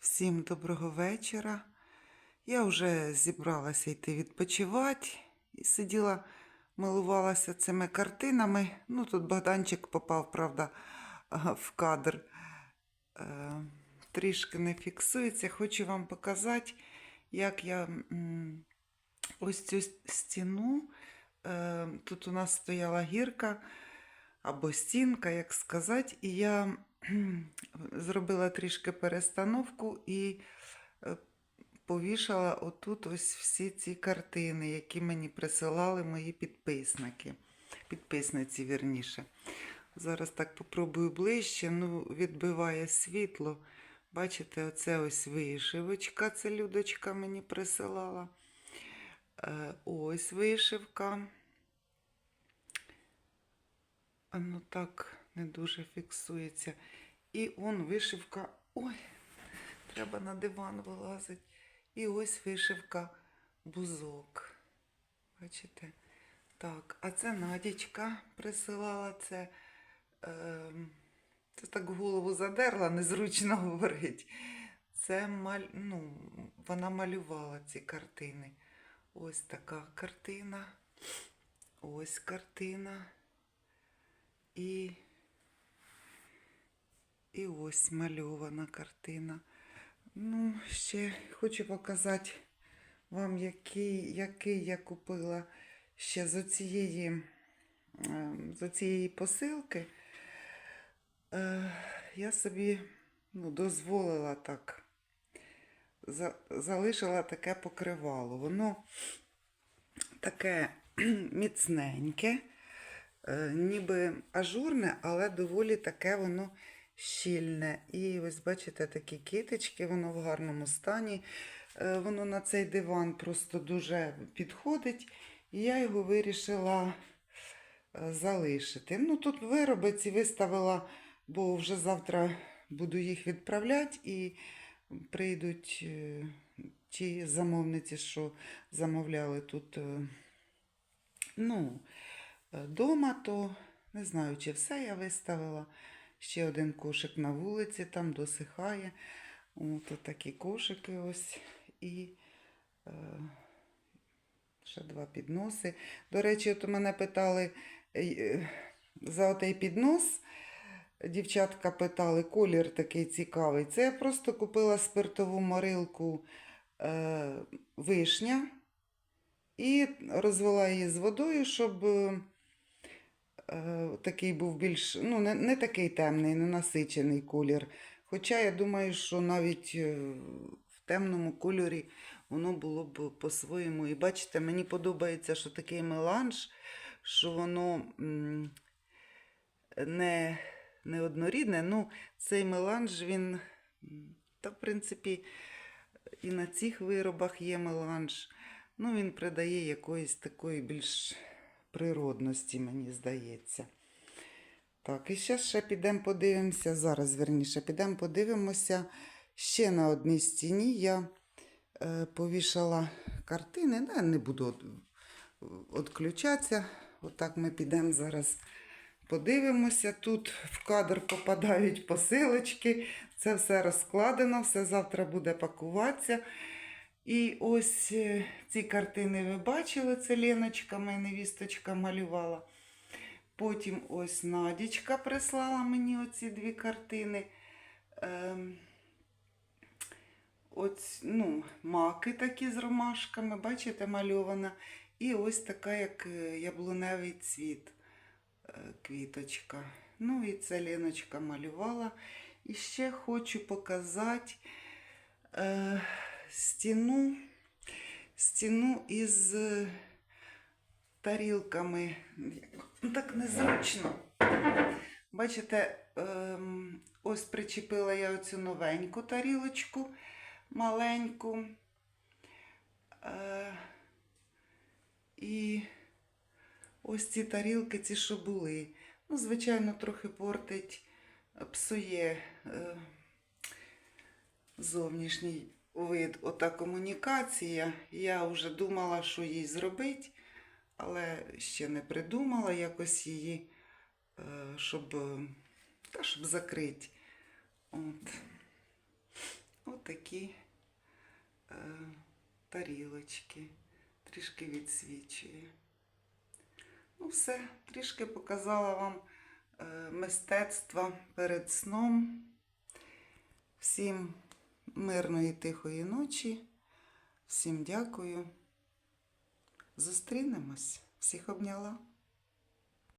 Всім доброго вечора. Я вже зібралася йти відпочивати і сиділа, милувалася цими картинами. Ну, тут Богданчик попав, правда, в кадр. Е, трішки не фіксується. Хочу вам показати, як я ось цю стіну. Е, тут у нас стояла гірка або стінка, як сказати, і я зробила трішки перестановку і е, повішала отут ось всі ці картини, які мені присилали мої підписники, підписниці вірніше. Зараз так попробую ближче, ну, відбиває світло. Бачите, оце ось вишивочка, це Людочка мені присилала. Е, Ось вишивка. Ну так не дуже фіксується. І он вишивка. Ой, треба на диван вилазити. І ось вишивка бузок. Бачите? Так, а це Надічка присилала це. Е, це так голову задерла, незручно говорить. Це маль... ну, вона малювала ці картини. Ось така картина. Ось картина. І, і ось мальована картина. Ну, ще хочу показати вам, який, який я купила ще з оцієї, е, з оцієї посилки. Е, Я собі ну, дозволила так. Залишила таке покривало. Воно таке міцненьке, е, ніби ажурне, але доволі таке воно щільне. І ось бачите, такі китички, воно в гарному стані. Е, Воно на цей диван просто дуже підходить. І я його вирішила е, залишити. Ну, тут вироби ці виставила, бо вже завтра буду їх відправляти і прийдуть е, ті замовниці, що замовляли тут. Ну, дома, то не знаю, чи все я виставила. Ще один кошик на вулиці, там досихає. От такі кошики ось. І е, ще два підноси. До речі, от мене питали е, е, за отей піднос. Дівчатка питали, колір такий цікавий. Це я просто купила спиртову морилку е, вишня і розвела її з водою, щоб е, такий був більш, ну, не, не такий темний, не насичений колір. Хоча я думаю, що навіть е, в темному кольорі воно було б по-своєму. І бачите, мені подобається, що такий меланж, що воно не, не однорідне. Ну, цей меланж, він, та, в принципі, і на цих виробах є меланж. Ну, він придає якоїсь такої більш природності, мені здається. Так, і зараз ще підемо подивимося. Зараз, верніше, підемо подивимося. Ще на одній стіні я е, повішала картини. Ну, не буду відключатися. Отак ми підемо зараз подивимося. Тут в кадр попадають посилочки. Це все розкладено, все завтра буде пакуватися. І ось е, ці картини ви бачили, це Леночка, моя невісточка малювала. Потім ось Надічка прислала мені оці дві картини. Ем, ось, ну, маки такі з ромашками, бачите, мальована. І ось така, як е, яблуневий цвіт, е, квіточка. Ну і це Леночка малювала. І ще хочу показати е, стіну, стіну із е, тарілками. Так незручно. Бачите, ем, ось причепила я оцю новеньку тарілочку маленьку. Е, і ось ці тарілки, ці, що були. Ну, звичайно, трохи портить, псує е, зовнішній вид. Ота комунікація. Я вже думала, що їй зробити, але ще не придумала якось її, е, щоб, та, щоб закрити. От. От такі е, тарілочки, трішки відсвічує. Ну, все, трішки показала вам е, мистецтва перед сном. Всім мирної тихої ночі. Всім дякую. Зустрінемось. Всіх обняла.